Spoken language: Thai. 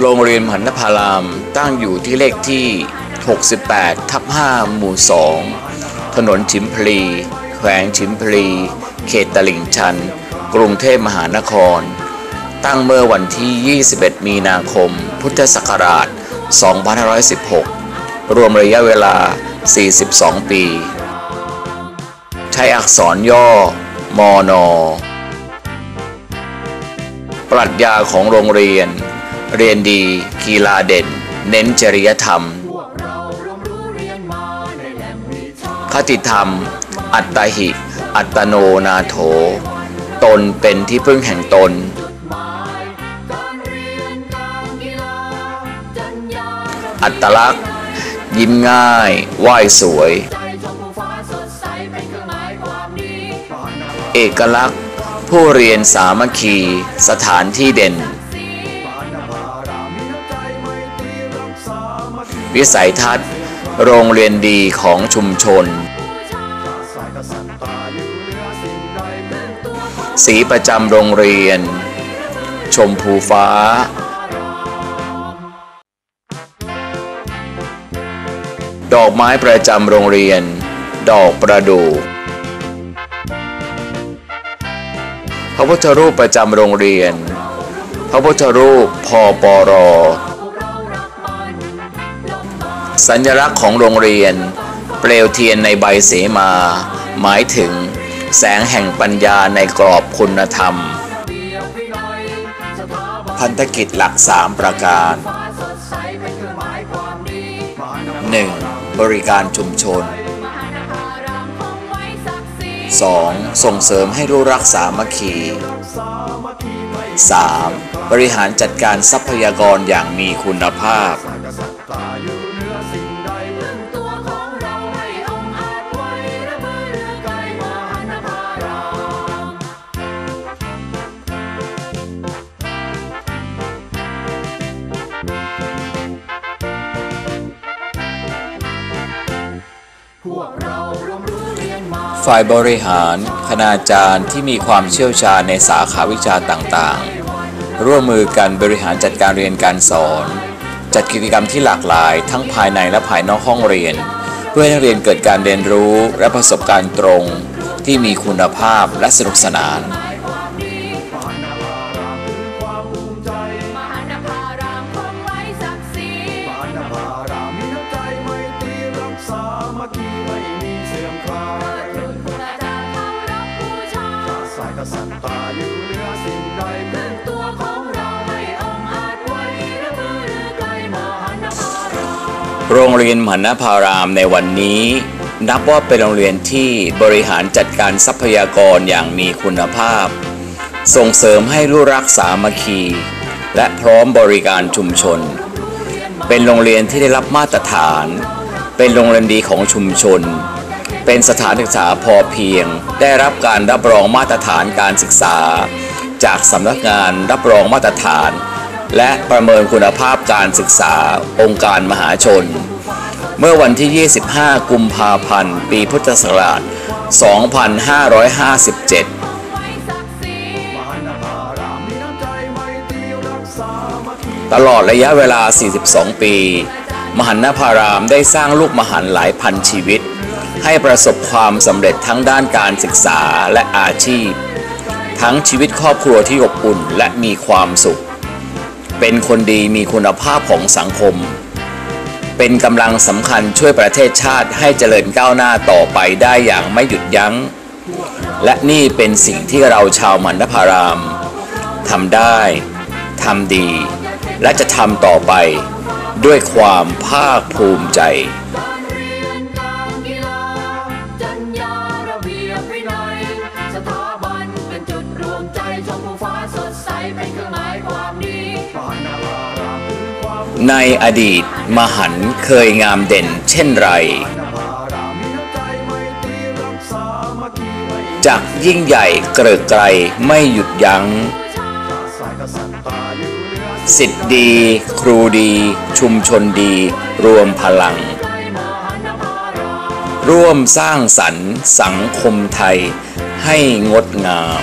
โรงเรียนมหันนภาราม ตั้งอยู่ที่เลขที่ 68 ทับ 5 หมู่ 2 ถนนชิมพลี แขวงชิมพลี เขตตลิ่งชัน กรุงเทพมหานคร ตั้งเมื่อวันที่ 21 มีนาคม พุทธศักราช 2516 รวมระยะเวลา 42 ปี ใช้อักษรย่อ มอนอปรัชญาของโรงเรียน เรียนดี กีฬาเด่น เน้นจริยธรรม คติธรรม อัตตหิ อัตโนนาโถ ตนเป็นที่พึ่งแห่งตน อัตลักษณ์ ยิ้มง่าย ไหว้สวย เอกลักษณ์ ผู้เรียนสามัคคี สถานที่เด่น วิสัยทัศน์ โรงเรียนดีของชุมชน สีประจำโรงเรียน ชมพูฟ้าดอกไม้ประจำโรงเรียน ดอกประดู่พระพุทธรูปประจำโรงเรียน พระพุทธรูปพอปร สัญลักษณ์ของโรงเรียน เปลวเทียนในใบเสมา หมายถึง แสงแห่งปัญญาในกรอบคุณธรรม พันธกิจหลักสามประการ 1. บริการชุมชน 2. ส่งเสริมให้รู้รักสามัคคี 3. บริหารจัดการทรัพยากรอย่างมีคุณภาพ ฝ่ายบริหาร คณาจารย์ที่มีความเชี่ยวชาญในสาขาวิชาต่างๆ ร่วมมือกันบริหารจัดการเรียนการสอน จัดกิจกรรมที่หลากหลาย ทั้งภายในและภายนอกห้องเรียน เพื่อให้นักเรียนเกิดการเรียนรู้และประสบการณ์ตรง ที่มีคุณภาพและสนุกสนาน คีไม่มีเสื่อมคลายเกษัตริย์ตาอยู่เหนือสิ่งใดเป็นตัวของเราให้องอาจไว้ระมือไกลมหันภารามโรงเรียนมหันนภารามในวันนี้ นับว่าเป็นโรงเรียนที่บริหารจัดการทรัพยากรอย่างมีคุณภาพ ส่งเสริมให้รู้รักสามัคคี และพร้อมบริการชุมชน เป็นโรงเรียนที่ได้รับมาตรฐาน เป็นโรงเรียนดีของชุมชน เป็นสถานศึกษาพอเพียง ได้รับการรับรองมาตรฐานการศึกษา จากสำนักงานรับรองมาตรฐาน และประเมินคุณภาพการศึกษาองค์การมหาชน เมื่อวันที่ 25 กุมภาพันธ์ ปีพุทธศักราช 2557ตลอดระยะเวลา 42 ปี มหันนภารามได้สร้างลูกมหันหลายพันชีวิต ให้ประสบความสำเร็จทั้งด้านการศึกษาและอาชีพ ทั้งชีวิตครอบครัวที่อบอุ่นและมีความสุข เป็นคนดีมีคุณภาพของสังคม เป็นกำลังสำคัญช่วยประเทศชาติให้เจริญก้าวหน้าต่อไปได้อย่างไม่หยุดยัง้ง และนี่เป็นสิ่งที่เราชาวมันนภารามทำได้ทำดี และจะทำต่อไป ด้วยความภาคภูมิใจในอดีตมหันเคยงามเด่นเช่นไร จากยิ่งใหญ่เกริกไกรไม่หยุดยัง้งสายกษัตริย์ตาอยู่เหนือสิทธิดี ครูดี ชุมชนดี รวมพลัง ร่วมสร้างสรรค์สังคมไทยให้งดงาม